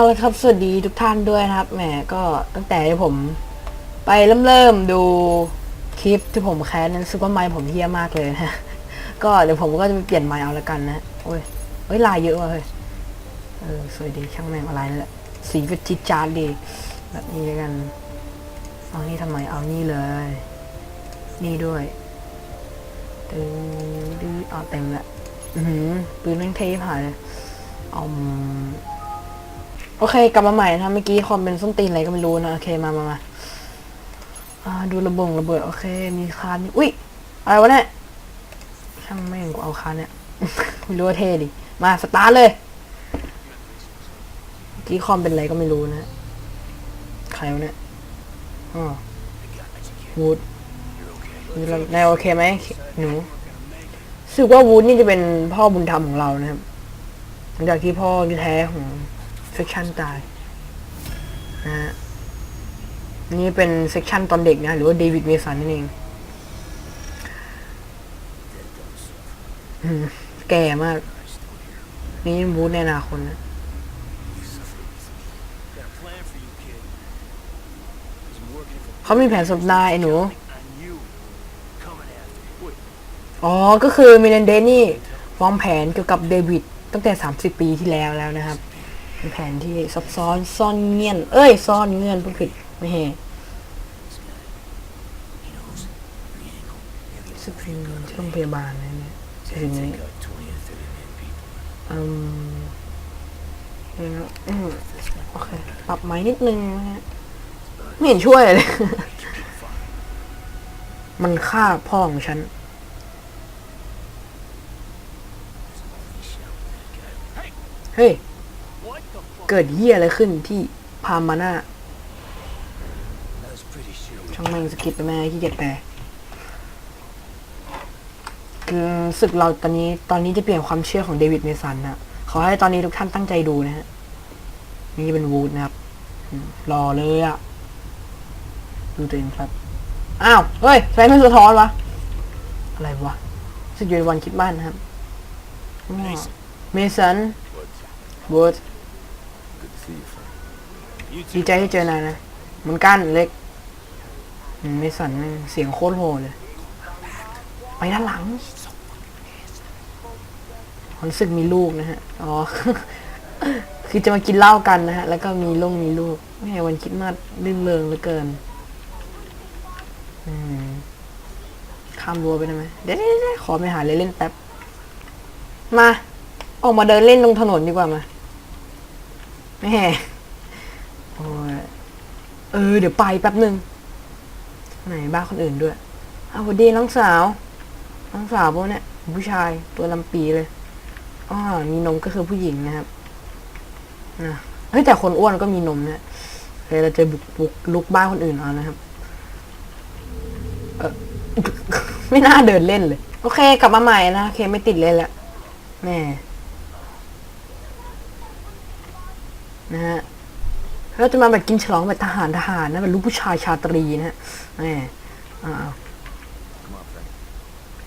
เอาละครับสวัสดีทุกท่านด้วยนะครับแหมก็ตั้งแต่ที่ผมไปเริ่มเริ่มๆดูคลิปที่ผมแคสนั้นซูเปอร์ไมค์ผมเฮี้ยมากเลยนะก็เดี๋ยวผมก็จะไปเปลี่ยนไมค์เอาละกันนะโอ้ยเฮ้ยลายเยอะว่ะเฮ้ยเออสวยดีช่างแม่งอะไรนั่นแหละสีก็จิดจานดีแบบนี้ล้วกันเอานี่ทำไมเอานี่เลย นี่ด้วยตึงดื้อเอาเต็มละอือหือปืนแม่งเทผ่านเลยเอา โอเค กลับมาใหม่นะเมื่อกี้คอมเป็นส้นตีนอะไรก็ไม่รู้นะ โอเค มามามาาดูระบงระเบิด โอเค มีคานอุ้ย อะไรวะเนี่ยช่างแม่งกูเอาคานเนี่ย ไม่รู้ว่าเท่ดิ มาสตาร์ทเลย เมื่อกี้คอมเป็นอะไรก็ไม่รู้นะ ใครวะเนี่ยอ๋อวูดนายโอเคไหมหนูรู้สึกว่าวูดนี่จะเป็นพ่อบุญธรรมของเรานะครับหลังจากที่พ่อแท้ของ เซกชันตายนะฮะนี่เป็นเซกชันตอนเด็กนะ หรือว่าเดวิดเมสันนั่นเองแก่มาก นี่วูดในอนาคนะเขามีแผนสำนายไอหนู อ๋อ ก็คือมิเลนเดนนี่วางแผนเกี่ยวกับเดวิดตั้งแต่ 30 ปีที่แล้วแล้วนะครับ เป็นแผนที่ซับซ้อนซ่อนเงียน เอ้ย ซ่อนเงื่อนผู้ผิดไม่แห่สึกพิงที่โรงพยาบาลนะเนี่ยถึงนี้อืมอืมโอเค ปรับไม้นิดนึงนะฮะไม่เห็นช่วยเลย มันฆ่าพ่อของฉันเฮ้ย hey. เกิดเหี้ยอะไรขึ้นที่พามาน่า That was pretty shit. ช่างแม่งสกิปไปแม่ขี้เกียจแปลคือศึกเราตอนนี้ตอนนี้จะเปลี่ยนความเชื่อของเดวิดเมสันนะขอให้ตอนนี้ทุกท่านตั้งใจดูนะฮะ นี่เป็นวูดนะครับอืมรอเลยอะดูตัวเองครับ อ้าว เฮ้ยใช้ไม่สะท้อนวะ อะไรวะสึกอยู่ในวันคิดบ้านนะครับเมสันวูด You ดี too. ใจที่เจอนายนะมือนกันเล็กอืมเมสันแม่งเสียงโคตรโหเลย ไปด้านหลังรู้สึกมีลูกนะฮะ อ๋อ คือจะมากินเหล้ากันนะฮะ แล้วก็มีลูกมีลูกแม่วันคิดมากลื่นเริงเหลือเกิน อืม ข้ามรั้วไปได้ไหมเดี๋ยวๆๆขอไปหาเล่นเล่นแป๊บ มา ออกมาเดินเล่นตรงถนนดีกว่ามา แม่โอ้ยเออ เดี๋ยวไปแป๊บหนึ่งไหนบ้าคนอื่นด้วยเอาวสวัสดีน้องสาว น้องสาวพวกเนี้ยผู้ชายตัวลำปีเลยอ๋อมีนมก็คือผู้หญิงนะครับนะเฮ้ยแต่คนอ้วนก็มีนมนะเฮ้ยเราจะบุกบุกลุกบ้านคนอื่นเอานะครับ เออไม่น่าเดินเล่นเลย โอเค กลับมาใหม่นะโอเคไม่ติดเลยแหละแม่ นะฮะเราจะมาแบบกินฉลองแบบทหารทหารนะแบบลูกผู้ชายชาตรีนะฮะแม่อ่า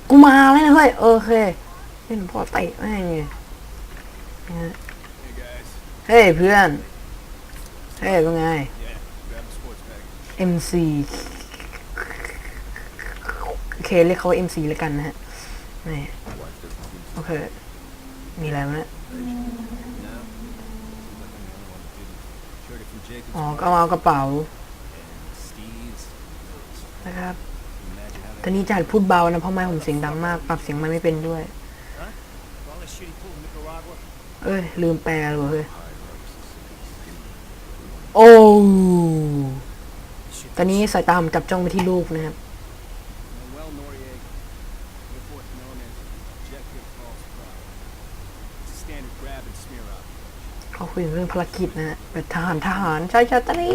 กูมาแล้วนะเฮ้ยโอเคเล่นพ่อเตะแม่งไงนะฮะ Hey, guys. เฮ้ยเพื่อน เฮ้ยเป็นไง MC โอเคเรียกเขาว่า MC แล้วกันนะฮะแหม่โอเค มีอะไรวะเนี่ย Shorty from Jacobs. อ๋อก็เอาเอากระเป๋านะครับตอนนี้จัดพูดเบานะเพราะไม้ผมเสียงดังมาก ปรับเสียงไม้ไม่เป็นด้วย เอ้ย ลืมแปลเลยเฮ้ยโอ้ ตอนนี้สายตาผมจับจ้องไปที่ลูกนะครับ Manuel Noriega. Report known as Objective False Pride. It's a standard grab and smear op. เขา คุยเรื่องภารกิจนะฮะเป็นทหารทหารใช่ชาตรี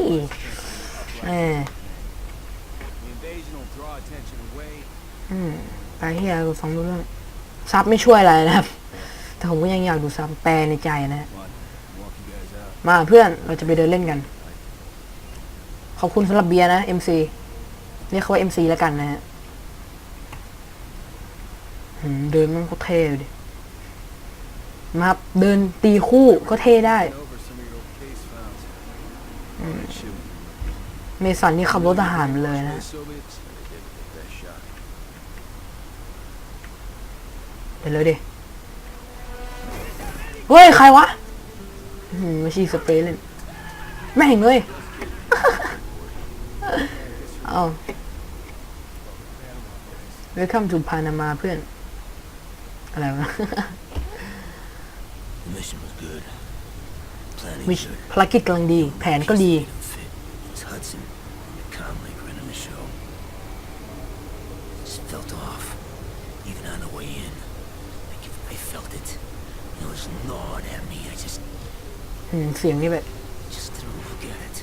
แหม The invasion will draw attention away. อืมไปที่เราฟังรู้เรื่องซับไม่ช่วยอะไรนะครับ แต่ผมก็ยังอยากดูซับแปลในใจนะฮะมาเพื่อนเราจะไปเดินเล่นกัน ขอบคุณสำหรับเบียร์นะ MC เรียกเขาว่า MC แล้วกันนะฮะเดินมันก็เท่เลย มาครับเดินตีคู่ก็เท่ได้เมสันนี่ขับรถทหารเลยนะ เดี๋ยวเลยดิ เฮ้ย ใครวะไม่ใช่สเปรย์เล่นแม่งเลย เอา Welcome to Panama เพื่อน อะไรวะ The mission was good. Planning มิช good. ภารกิจกำลังดี แผนก็ดี Fit. It was Hudson and Conley running the show. Just felt off, even on the way in. Like if I felt it. It was gnawed at me. I just, อืมเสียงนี่แบบ just didn't look at it.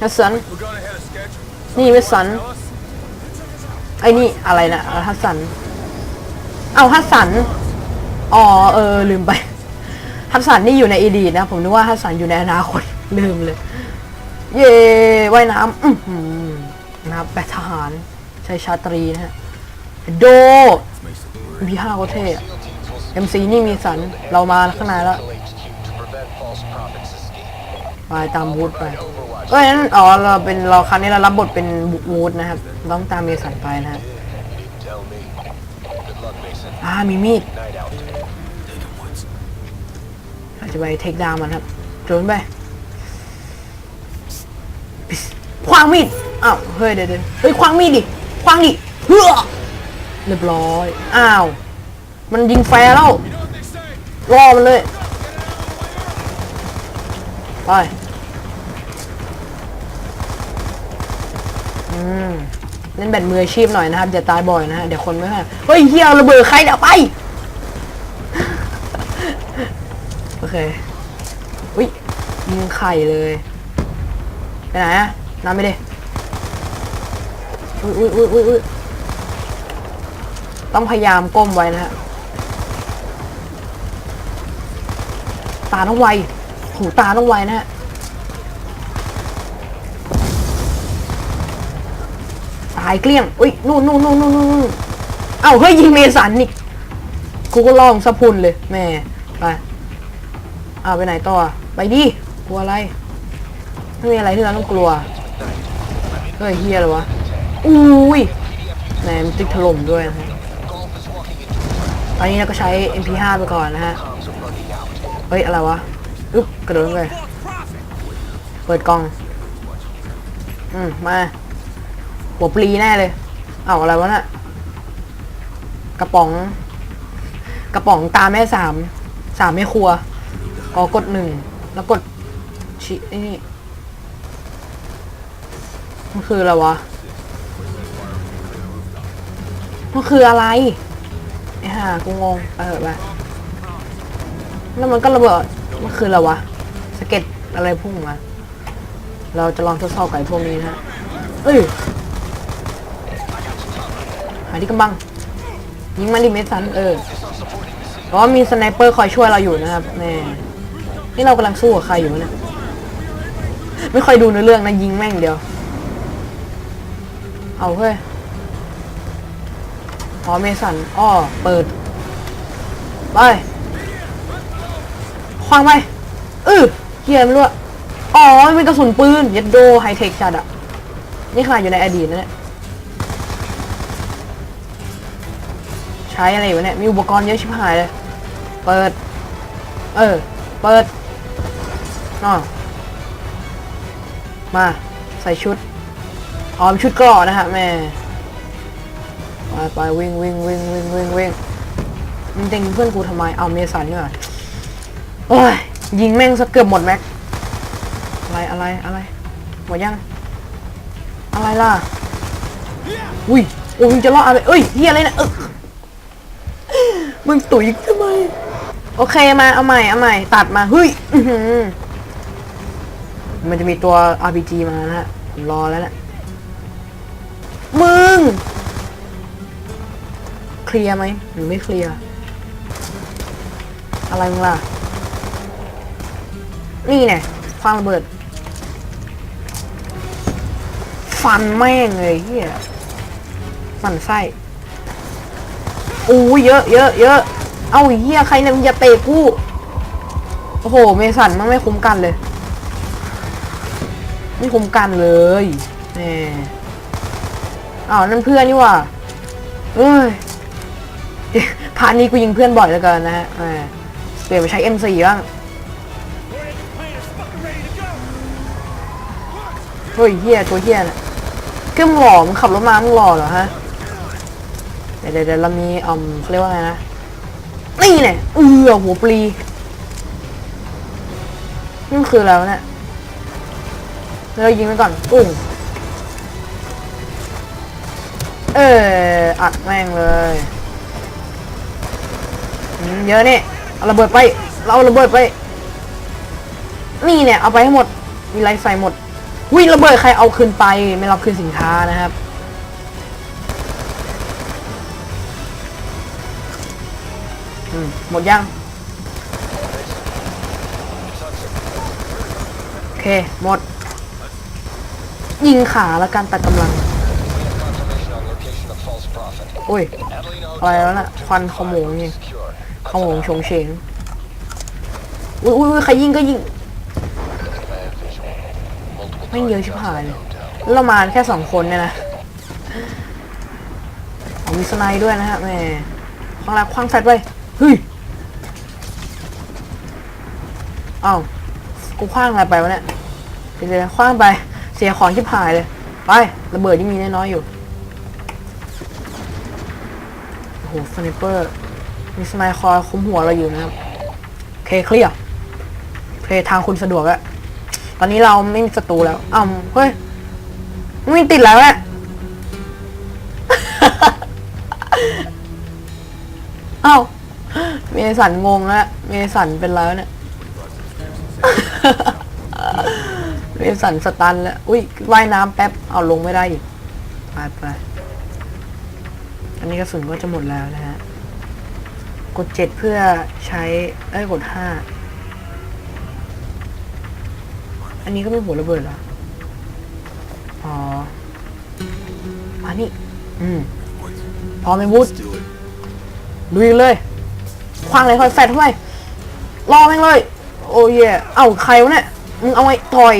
ฮัสซัน We're going ahead of schedule. นี่เวสสัน Tell us. ไอ้นี่อะไรนะอ่าฮัสสัน เอาฮัสสัน อ๋อเออลืมไป ฮัสสันนี่อยู่ในอดีตนะ ผมนึกว่าฮัสสันอยู่ในอนาคตลืมเลย เย่ว่ายน้ำอื้อหือนะครับแบบทหารใช้ชาตรีนะฮะโดมีห้าโคเท่อะ MC นี่มีสัน เรามาข้างในแล้วไปตามวูดไปเอ้ยนั่นอ๋อเราเป็นเราครั้งนี้เรารับบทเป็นวูดนะครับ ต้องตามเมสันไปนะฮะอ่ามีมีด จะไปเทคดาวมันครับโจนไปปิสควางมีดอ้าวเฮ้ยเดี๋ยวเดี๋ยวเฮ้ยควางมีดดิควางดิเฮ้อเรียบร้อยอ้าว มันยิงแฟร์แล้ว You know what they say? รอมันเลยไปอืมเล่นแบตมืออาชีพหน่อยนะครับอย่าตายบ่อยนะฮะเดี๋ยวคนไม่ให้เฮ้ยเฮียเอาระเบิดใครเดี๋ยวไป โอ เคอุ้ยยิงไข่เลยไปไหนอะน้ำไม่ได้อุ้ยอุ้ยอุ้ยอุ้ยอุ้ยต้องพยายามก้มไว้นะฮะตาต้องไวหูตาต้องไวนะฮะตายเกลี้ยงอุ้ยนู่นนู่นนู่นนู่นนู่นเอ้าเฮ้ยยิงเมสันนี่กูก็ลองสะพุนเลยแม่ไปาไปไหนต่อ ไปดิ กลัวอะไร ไม่มีอะไรที่เราต้องกลัว เฮ้ยเฮียเลยวะ อุ้ยแหมมันติดถล่มด้วยนะฮะตอนนี้เราก็ใช้ MP5 ไปก่อนนะฮะ เฮ้ย อะไรวะ อึ๊บ กระโดดลงไปเปิดกล่อง อืม มา หัวปลีแน่เลย เอาอะไรวะน่ะ กระป๋อง กระป๋องตาแม่สาม สามแม่ครัว ก็กดหนึ่งแล้วกดชิไอ้นี่มันคืออะไรวะ มันคืออะไรไอ้ห่ากูงงไปเถอะไปแล้วมันก็ระเบิด มันคืออะไรวะสะเก็ดอะไรพุ่งมา เราจะลองทดสอบไก่พวกนี้นะฮะเอ้ย หาที่กำบัง ยิงมาดิเมสัน เออเพราะว่ามีสไนเปอร์คอยช่วยเราอยู่นะครับแม่ นี่เรากำลังสู้กับใครอยู่เนี่ยไม่ค่อยดูในอเรื่องนะยิงแม่งเดียว เอาเฮ้ยอ๋อเมสันอ้อเปิด ไปควางไปอือเกียร์ไม่รู้อะอ๋อมันเป็นกระสุนปืนยัดโดไฮเทคจัดอะนี่ขนาดอยู่ในอดีตนะเนี่ยใช้อะไรอยู่เนี่ยมีอุปกรณ์เยอะชิบหายเลย เปิด เออ เปิด อ๋อมาใส่ชุดออเป็นชุดกรอนะฮะแม่ไปไปวิ่งวิ่งวิ่งวิ่งวิ่งวิ่งมึงเต็งเพื่อนกูทำไมเอาเมสันเนี่ยโอ้ยยิงแม่งซะเกือบหมดแม็กอะไรอะไรอะไรหมดยังอะไรล่ะอุ้ยโอ้ยมึงจะรอดอะไรเอ้ยเฮียอะไรนะเออมึงตุ๋ยทำไมโอเคมาเอาใหม่เอาใหม่ตัดมาเฮ้ย มันจะมีตัว RPG มานะฮะผมรอแล้วนะมึง เคลียร์ไหมหรือไม่เคลียร์ อะไรมึงล่ะ นี่ไงควางระเบิด ฟันแม่งเลยเฮียมันไส้อู้เยอะเยอะเยอะเอาเฮียใครเนี่ยมึงอย่าเตะกู โอ้โห เมสันมันไม่คุ้มกันเลย ไม่คุ้มกันเลยแหมอ้าวนั่นเพื่อนนี่ว่าเอ้ยพาร์ทนี้กูยิงเพื่อนบ่อยเหลือเกินนะฮะเปลี่ยนไปใช้ M4 บ้างเฮ้ยเฮียตัวเฮียน่ะเกืองหล่อมึงขับรถมามึงหล่อเหรอฮะเดี๋ยวเดี๋ยวเรามีอืมเขาเรียกว่าไงนะนี่เนี่ยเอือหัวปลีนี่มันคืออะไรวะเนี่ย เรายิงไปก่อนอุ้งเอออัดแม่งเลยเยอะนี่เอาระเบิดไป เราเอาระเบิดไป นี่เนี่ยเอาไปให้หมด มีไรใส่หมดวิ่งระเบิดใครเอาคืนไปไม่รับคืนสินค้านะครับหมดยังโอเค หมด ยิงขาแล้วการตัดกำลังอุ้ย อะไรแล้วน่ะควันขโมงนี่ขโมงชงเฉงอุ้ยอุ้ยใครยิงก็ยิงไม่เยอะชิบหายเลยล้วเรามาแค่สองคนเนี่ยนะมีสไนด์ด้วยนะฮะแม่ข้างหลังคว้างแฟลชไปเฮ้ยอ้าวกูคว้างอะไรไปวะเนี่ยเดี๋ยวคว้างไป เสียของชิบหายเลย ไประเบิดยังมีน้อยๆอยู่ โอ้โหสไนเปอร์ มีสไนคอยคุ้มหัวเราอยู่นะครับเคเคลียร์เคทางคุณสะดวกแล้วตอนนี้เราไม่มีศัตรูแล้วอ้าวเฮ้ยมึงติดแล้วแหละเอ้าเมสันงงแล้วเมสันเป็นแล้วเนี่ย เมสันสตันแล้ว อุ้ยว่ายน้ำแป๊บ เอาลงไม่ได้อีก ไปไป อันนี้กระสุนก็จะหมดแล้วนะฮะ กดเจ็ดเพื่อใช้ เอ้ย กดห้า อันนี้ก็ไม่หัวระเบิดเหรอ อ๋ออันนี้อืมพอไหมบูธลุยเลยคว้างเลยคอยแฟดเข้าไปรอแม่งเลย โอ้ยเอ้าใครวะเนี่ย มึงเอาไว้ต่อย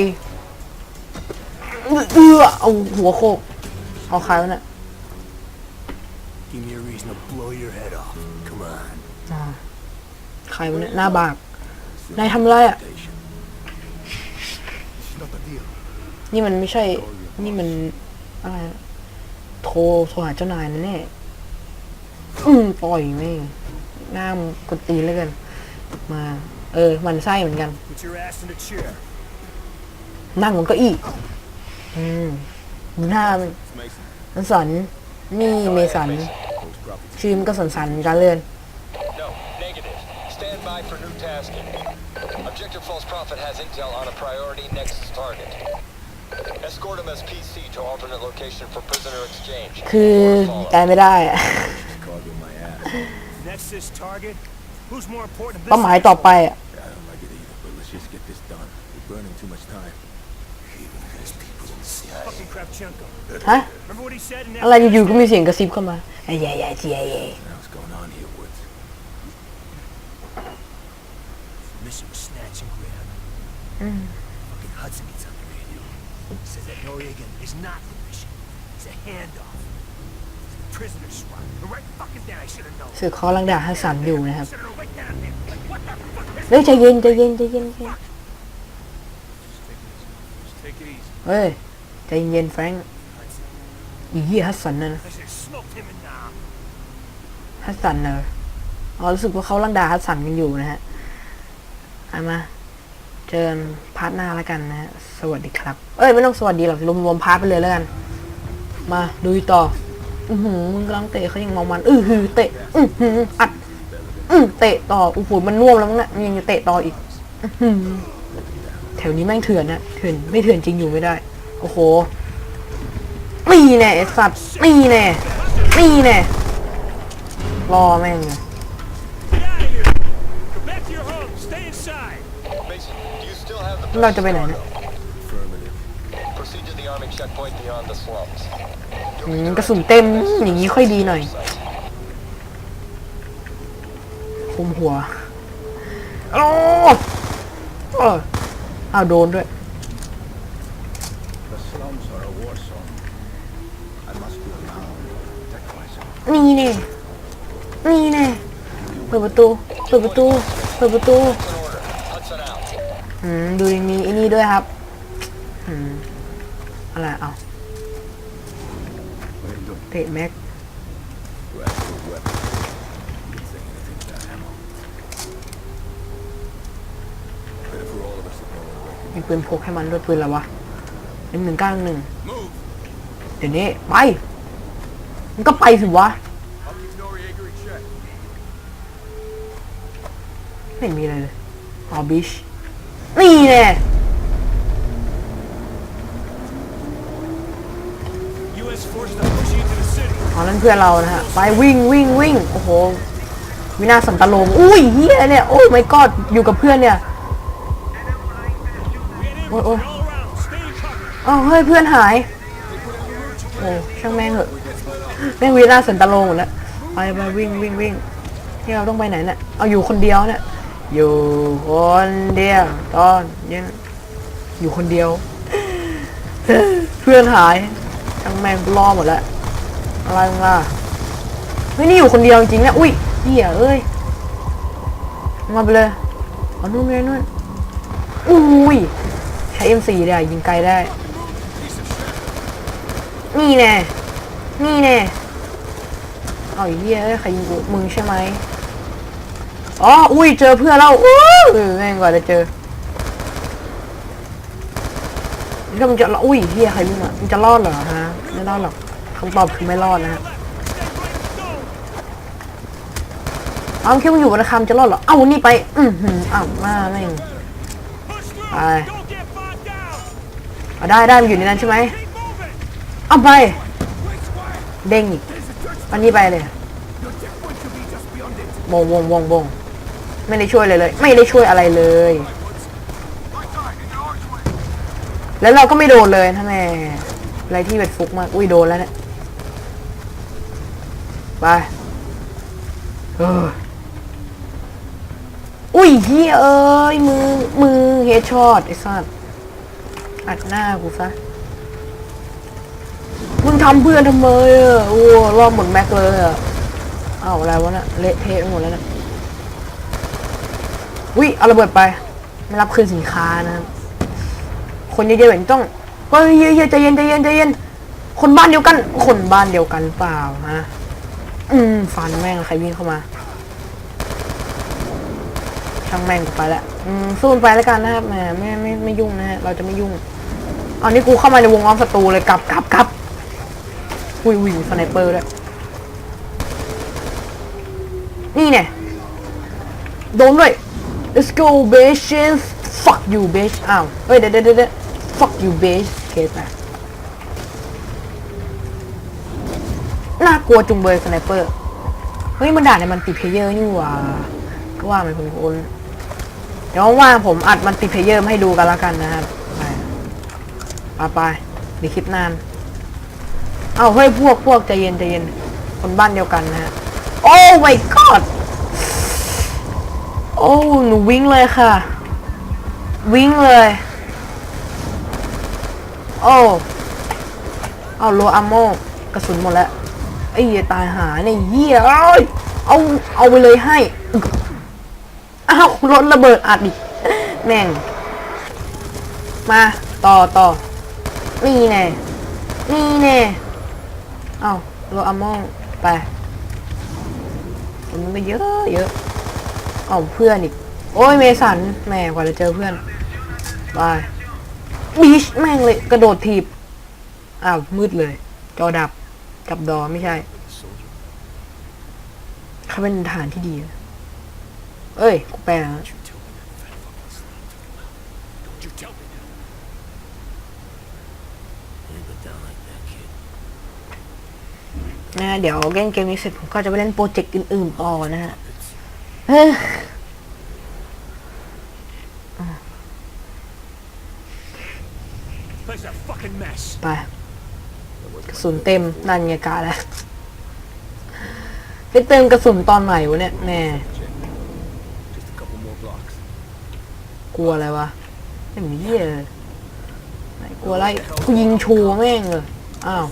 เอือเอาหัวโคกเอาใครวะเนี่ย Give me a reason to blow your head off. Come on. อ่าใครวะเนี่ยหน้าบากนายทำอะไรอะ Station. นี่มันไม่ใช่ นี่มันอะไรอะโทรโทรหาเจ้านายนะเนี่ยอืมปล่อยแม่งหน้ามนกดตีนแล้วกัน มา เออ มันไส้เหมือนกัน Put your ass in a chair. นั่งบนเก้าอี้ อืมดูหน้ามัน It's Mason. มันสันนี่เมสัน Post prophet. ชื่อมันก็สันสันๆเหมือนกันเลย No, negative. Stand by for new tasking. Objective false prophet has intel on a priority next target. Escort him as PC to alternate location for prisoner exchange. คือใจไม่ได้อะ Cargo my ass. That's this target. Who's more important than this? เป้าหมายต่อไปอะ I don't like it either, but let's just get this done. We're burning too much time. Even there's people in the CIA. Fucking Kravchenko. ฮะ Remember what he said in อะไรอยู่ๆก็มีเสียงกระซิบเข้ามาไอ้ยายายายาย Now what's going on here, Woods? Mission was snatch and grab. Fucking Hudson gets on the radio. Says that Noriega is not the mission. It's a handoff. Prisoner swap. Right fucking down. I should have known. สื่อเขากำลังด่าฮัสสันอยู่นะครับ Should have right down there. Like, what the fuck? This เฮ้ยใจเย็นใจเย็นใจเย็นใจเย็น Just take it easy. เฮ้ย ใจเย็นแฟรงค์อีเหี้ยฮัสสันนะนะฮัสสันเนอะอ๋อรู้สึกว่าเขาลังดาฮัสสันกันอยู่นะฮะเอามาเจอพาร์ทหน้าแล้วกันนะฮะ สวัสดีครับ เอ้ย ไม่ต้องสวัสดีหรอกรวมๆพาร์ทไปเลยแล้วกัน มาดูต่อ อือหือมึงกำลังเตะเขายังเมามัน อือหือเตะ อือหืออัด อือเตะต่อโอ้โหมันน่วมแล้วมั้งเนี่ยมันยังจะเตะต่ออีกอือหือแถวนี้แม่งเถื่อนนะเถื่อนไม่เถื่อนจริงอยู่ไม่ได้ โอ้โหนี่แน่ไอ้สัตว์นี่แน่นี่แน่รอแม่งเลย Get out of here. Go back to your home. Stay inside. Mason, do you still have the เราจะไปไหน precious เนี่ย cargo? Affirmative. Proceed to the arming checkpoint beyond the slums. อืมกระสุนเต็มอย่างนี้ค่อยดีหน่อยคุมหัวโอ้เอออ้าวโดนด้วย นี่เนี่ยนี่เนี่เปิดประตู เปิดประตู เปิดประตู อืม ดูยังมีไอ้นี่ด้วยครับ อืม อะไรเอาเตะแม็กมีปืนพกให้มันด้วยปืนอะไรวะเป็นหนึ่งก้าหนึ่งเดี๋ยวนี้ ไป มันก็ไปสิวะ I'll keep Noriega in check. ไม่มีอะไรเลยอ๋อบิช นี่แน่ U.S. forces are pushing into the city. อ๋อนั่นเพื่อนเรานะฮะ ไปวิ่งวิ่งวิ่ง โอ้โหวินาศสันตโลมอุ้ยเฮียเนี่ย โอ้ไม่กอดอยู่กับเพื่อนเนี่ย We had Oh, oh. infantry all around. Stay in cover. อ้าวเฮ้ยเพื่อนหาย โอ้ช่างแม่งเหอะ แม่งวินาสันตโลหมดแล้วไปไปวิ่งวิ่งวิ่งที่เราต้องไปไหนเนี่ยเอาอยู่คนเดียวเนี่ยอยู่คนเดียวตอนเนี้ยอยู่คนเดียว เพื่อนหายช่างแม่งล่อหมดแล้วอะไรล่ะเฮ้ยนี่อยู่คนเดียวจริงนะอุ้ยเหี้ยเอ้ยมาไปเลยเอานู่นเลยนู่นอุ้ยใช้ M4 ได้ยิงไกลได้ นี่แน่ นี่แน่เอาอ้เหี้ยเอ้ใครยิงกูมึงใช่ไหมอ๋อ อุ้ย เจอเพื่อนแล้วอู้แม่งกว่าจะเจอนี่มึงจะ อุ้ยเหี้ยใครมึงอะมึงจะรอดเหรอฮะ ไม่รอดหรอกคำตอบคือไม่รอดนะฮะเอาคิดว่าอยู่บนคำจะรอดเหรอ เอานี่ไป อือหืออ้าวมาแม่ง Push through. Aye. Don't get bogged down. เอาได้ได้มันอยู่ในนั้นใช่ไหมเอาไป เด้งอีกอันนี้ไปเลยบงวงวงวงไม่ได้ช่วยเลยเลย ไม่ได้ช่วยอะไรเลย แล้วเราก็ไม่โดนเลยท่าแม่อะไรที่เป็นฟุกมากอุ้ยโดนแล้วเนี่ยไปเอออุ้ยเฮียเอ้ยมือมือเฮดช็อตไอ้สัสอัดหน้ากูซะ มึงทำเพื่อนทำไมอะโอ้รอบหมดแม็กเลยอะเอาอะไรวะน่ะเละเทะหมดแล้วน่ะวิเอาระเบิดไป ไม่รับคืนสินค้านะคนเยอะๆแบบนี้ต้องเฮ้ยเฮ้ยใจเย็นใจเย็นใจเย็นคนบ้านเดียวกัน คนบ้านเดียวกันหรือเปล่าฮะอืมฟันแม่งใครวิ่งเข้ามาช่างแม่งกูไปล้วอืมสู้มันไปแล้วกันนะครับแหมไม่ไม่ไม่ยุ่งนะฮะเราจะไม่ยุ่งอันนี้กูเข้ามาในวงล้อมศัตรูเลยกลับกลับกลับ อุ้ยอุ้ยสไนเปอร์ด้วยนี่เนี่ยโดนด้วย let's go bitches fuck you bitch อ้าวเฮ้ยเดี๋ยวเดี๋ยวเดี๋ยว fuck you bitch เคสไปน่ากลัวจุงเบยสไนเปอร์ เฮ้ยมันด่าในมันติเพเยอร์นี่หว่าว่ามันคุ้นเดี๋ยวว่าผมอัดมันติเพเยอร์มาให้ดูกันแล้วกันนะครับ ไปไปไปเดี๋ยวคลิปนาน เอาเฮ้ยพวกพวกใจเย็นใจเย็น คนบ้านเดียวกันนะฮะ โอ้ my god โอ้หนูวิ่งเลยค่ะ วิ่งเลย โอ้เอาโลอัมโมกระสุนหมดแล้วไอ้เหี้ยตายหาเนี่ยเหี้ยเอ้ยเอาเอาไปเลยให้อ้าวรถระเบิดอัดอีกแม่ง มา ต่อต่อนี่แน่นี่แน่ อ้าโลอัมองไปมันไปเยอะเยอะเอ้าเพื่อนอีก โอ้ยเมสันแหม่กว่าจะเจอเพื่อนไปบีชแม่งเลยกระโดดถีบอ้าวมืดเลย จอดับกับดอไม่ใช่เขาเป็นทหารที่ดี เอ้ยกูแปลแล้ว Don't you tell me that. Ain't go down like that, kid. นะฮะเดี๋ยวเล่นเกมนี้เสร็จผมก็จะไปเล่นโปรเจกต์อื่นๆต่อนะฮะเฮ้ย Place a fucking mess. ไปกระสุนเต็มนั่นไงกาแล้วได้เติมกระสุนตอนไหนวะเนี่ยแม่ Just a couple more blocks. กลัวอะไรวะไม่มีเหี้ยเลยไหนกลัวอะไรกูยิงโชว์แม่งเลย อ้าว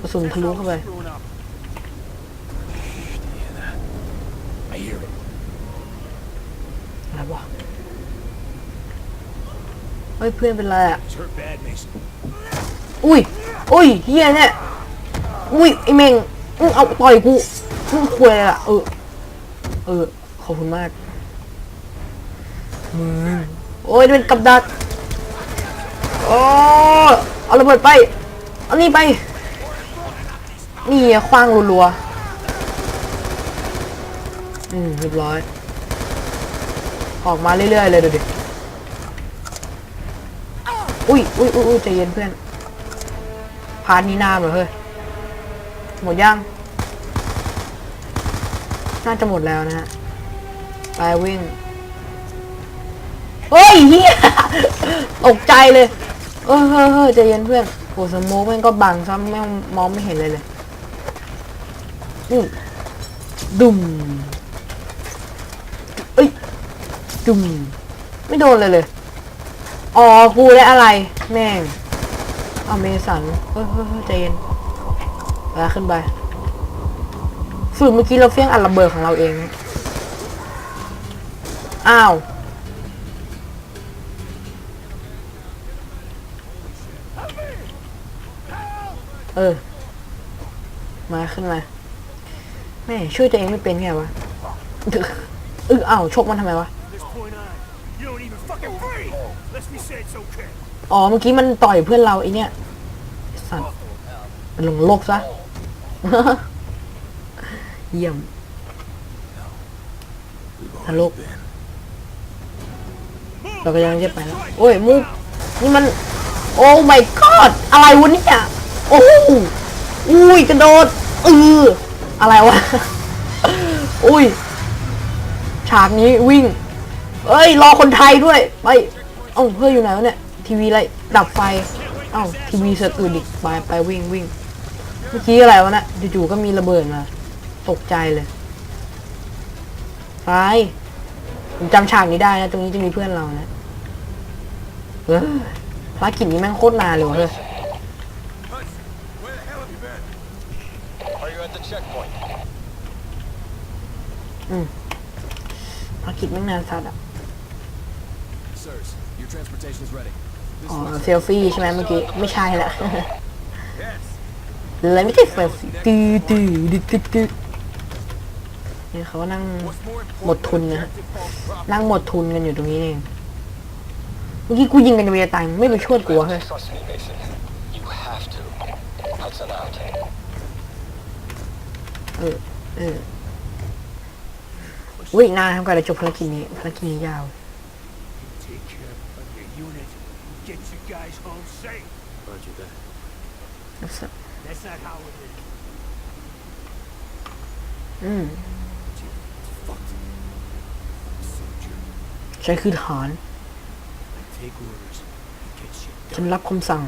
กระสุนทะลุเข้าไป อะไรวะเฮ้ยเพื่อนเป็นไรอะ อุ้ย อุ้ยเฮียเนี่ยอุ้ยไอเมงมึงเอาต่อยกูมึงคุยอะไรล่ะเออ เออ ขอบคุณมากมึงโอ้ยเป็นกับดักโอ้เอาระเบิดไป อานี่ไป นี่คว้างรัวๆ อืมเรียบร้อย ออกมาเรื่อยๆเลยดูดิอุ้ยอุ้ยอุ้ยอุ้ยใจเย็นเพื่อน พาร์ทนี้นานเหรอเฮ้ย หมดยัง น่าจะหมดแล้วนะฮะ ไปวิ่งเฮ้ยเฮียตกใจเลย เออเฮ้ยเฮ้ยใจเย็นเพื่อน โอ้สมกแม่งก็บังซ้ำแม่มองไม่เห็นเลยเลยอืมดุมเอ้ยดุมไม่โดนเลยเลยอ๋อกูได้อะไร แม่งอเมสันเฮ้ยเฮ้ยเฮ้ยใจเย็นล้วขึ้นไปฝึกเมื่อกี้เราเฟี้ยงอัดระเบิดของเราเอง อ้าว ออ มาขึ้นมา แม่ช่วยตัวเองไม่เป็นไงวะเอออ้าวชกมันทำไมวะ อ๋อ เมื่อกี้มันต่อยเพื่อนเราไอเนี่ยสัตว์มันลงโลกซะ เยี่ยม We've Hello. already been. เราก็ยังจะไปแล้ว โอ้ยมุกนี่มัน โอ้ my god อะไรวะเนี่ย โอ้โหอุ้ยกระโดดเอออะไรวะ อุ้ย ฉากนี้วิ่ง เอ้ย รอคนไทยด้วย ไป เอ้าเพื่ออยู่ไหนวะเนี่ย ทีวีอะไร ดับไฟ เอ้าทีวีเสร็จอื่นอีกไปไปวิ่งวิ่ง เมื่อกี้อะไรวะเนี่ยจู่ๆก็มีระเบิดมา ตกใจเลย ไปผมจำฉากนี้ได้นะ ตรงนี้จะมีเพื่อนเรานะเออภารกิจนี้แม่งโคตรนานเลยวะเฮ้ย Where the hell have you been? Are you at the checkpoint? ภารกิจแม่งนานสัตว์อะ Sirs, your transportation is ready. อ๋อ เซลฟี่ใช่ไหมเมื่อกี้ ไม่ใช่ละ Yes. เลยไม่ใช่เซลฟี่ตื้อตื้อดึกดึกดึกเนี่ยเขาก็นั่ง What's more หมด important ทุน than นะฮะ objective false prophet? นั่งหมดทุนกันอยู่ตรงนี้เอง เมื่อกี้กูยิงกันจะไปตายมึงไม่ไปช่วยกูวะเฮ้ย Trust me, Mason. You have to. Hudson out. เออ เอออุ้ยนานทำการจะจบภารกิจนี้ภารกิจนี้ยาว Take care of your unit. Get you guys home safe. Roger that. That's not how it is. อืม Fucked. Soldier. ฉันคือทหาร Take orders. Get shit ฉันรับคำสั่ง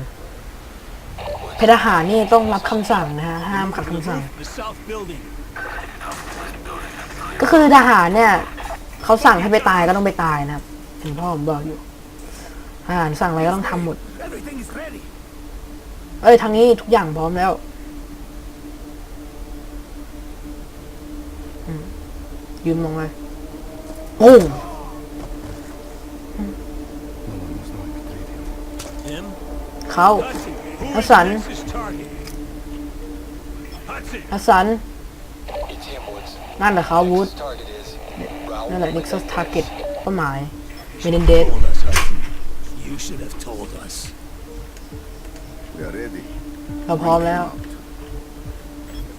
เป็นทหารนี่ต้องรับคำสั่งนะฮะห้ามขัดคำสั่ง ก็คือทหารเนี่ยเขาสั่งให้ไปตายก็ต้องไปตายนะครับเห็นพ่อผมบอกอยู่ทหารสั่งอะไรก็ต้องทำหมด เอ้ยทางนี้ทุกอย่างพร้อมแล้วอืมยืมลงเลยโอ้เขา Hudson. Who Hassan. is Max's target? Hudson. ฮัสซัน It's him, Woods. นั่นแหละเขาวูด His target is Raul นั่นแหละนิกซัส Menendez. ทาร์เก็ตเป้าหมายเมเดนเดส Told us, Hudson. You should have told us. We are ready. เราพร้อมแล้ว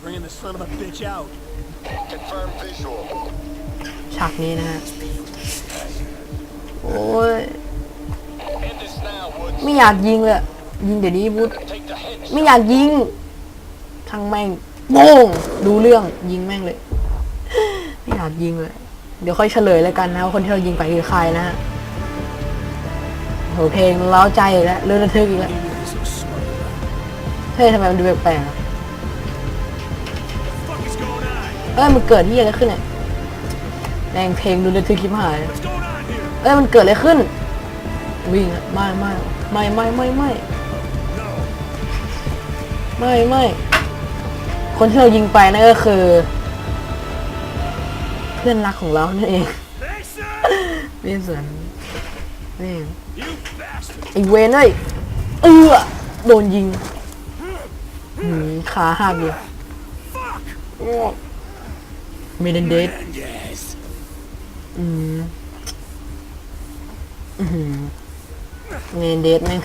Bringing the son of a bitch out. Confirm visual. ฉากนี้นะฮะ โอ้ย End this now, Woods. ไม่อยากยิงเลย ยิงเดี๋ยวนี้วูด Take the hit. ไม่อยากยิงทางแม่งโป้งดูเรื่องยิงแม่งเลย ไม่อยากยิงเลย เดี๋ยวค่อยเฉลยแล้วกันนะว่าคนที่เรายิงไปคือใครนะฮะโหเพลงเล้าใจอีกแล้วเรื่องระทึกอีกแล้ว Maybe they're so smart about it. เฮ้ยทำไมมันดูแปลกๆอะ What the fuck is going on? เอ้ยมันเกิดที่อะไรขึ้นเนี่ยแม่งเพลงดูระทึกชิบหาย What's going on here? เอ้ยมันเกิดอะไรขึ้นวิ่งอะไม่ไม่ไม่ไม่ไม่ไม่ ไม่ไม่ คนที่เรายิงไปนั่นก็คือ เพื่อนรักของเรานั่นเองเรียนสวนนี่เอง You bastard! ไอเวนเอ้ยเออโดนยิงหืมขาหักเลยเมเดนเดสอืมอื้อหือเมเดนเดสแม่ง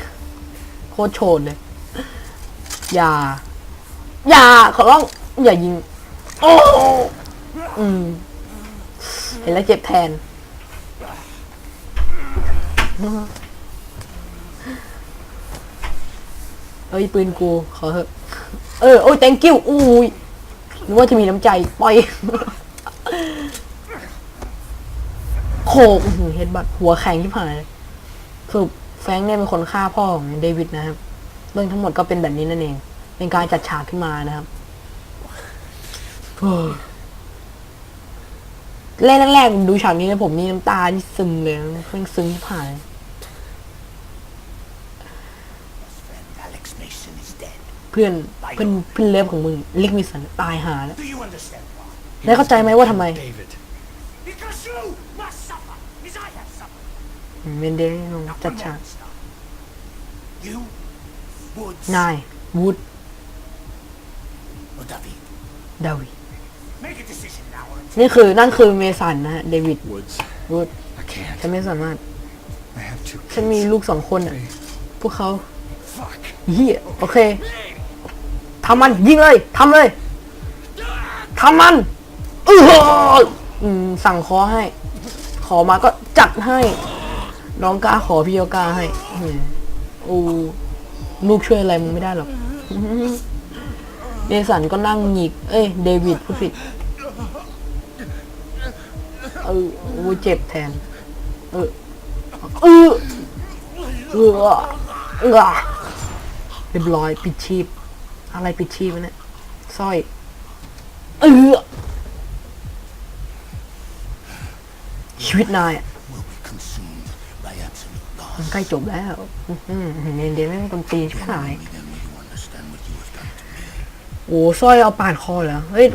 โคตรโฉดเลย อย่า อย่าขอร้องอย่ายิง โอ้อืม เห็นแล้วเจ็บแทน เอ้ยปืนกู ขอเถอะ เออ โอ้ย thank you อุ้ยนึกว่าจะมีน้ำใจ ปล่อย โขกเฮดบัตหัวแข็งที่ผ่านสรุปแฟงเนี่ยเป็นคนฆ่าพ่อของเดวิดนะครับ รื่องทั้งหมดก็เป็นแบบนี้นั่นเอง เป็นการจัดฉากขึ้นมานะครับโอ้ยแรกแรกๆผมดูฉากนี้แล้วผมนี่น้ำตาที่ซึมเลยเพิ่งซึ้งที่ผ่าน And Alex Mason is dead. เพื่อนเพื่อนเพื่อนเลิฟของมึงเล็กมิสันตายหาแล้ว Do you understand why? แล้วเข้าใจไหมว่าทำไม David. Because you must suffer as I have suffered. เมนเดลลง Now จัด come ฉาก on, Star. You, Woods, นายวูด or David. ดาวิด Make a decision now or it's นี่คือนั่นคือเมสันนะฮะเดวิด Woods. วูด I can't. ฉันไม่สามารถ I have two ฉันมี kids. ลูกสองคนอะ พวกเขา Fuck. เฮียโอเคทำมันยิงเลยทำเลยทำมันเอออืมสั่งคอให้ ขอมาก็จัดให้ น้องกล้าขอพี่ก็กล้าให้อืมโอ้ ลูกช่วยอะไรมึงไม่ได้หรอกเดสันก็นั่งหงิก เอ้ย เดวิดพูดผิดเออโอ้เจ็บแทน เออ เออ เออ เออเรียบร้อยปิดชีพ อะไรปิดชีพวะเนี่ยสร้อย เออ ชีวิตนาย มันใกล้จบแล้วเนนเดนไม่เป็นตีนชิบหายโอ้สร้อยเอาปาดคอเหรอเฮ้ย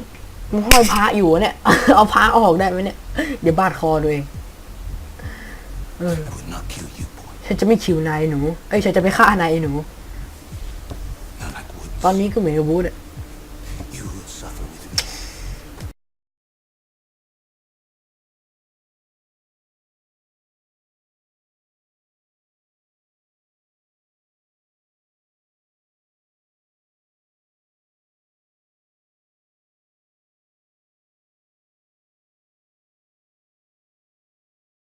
มึงห้อยพระอยู่เนี่ย เอาพระออกได้ไหมเนี่ย เดี๋ยวบาดคอตัวเองฉันจะไม่คิวนายหนู เอ้ยฉันจะไม่ฆ่านายหนู ตอนนี้ก็เหมือนกับบูธอะ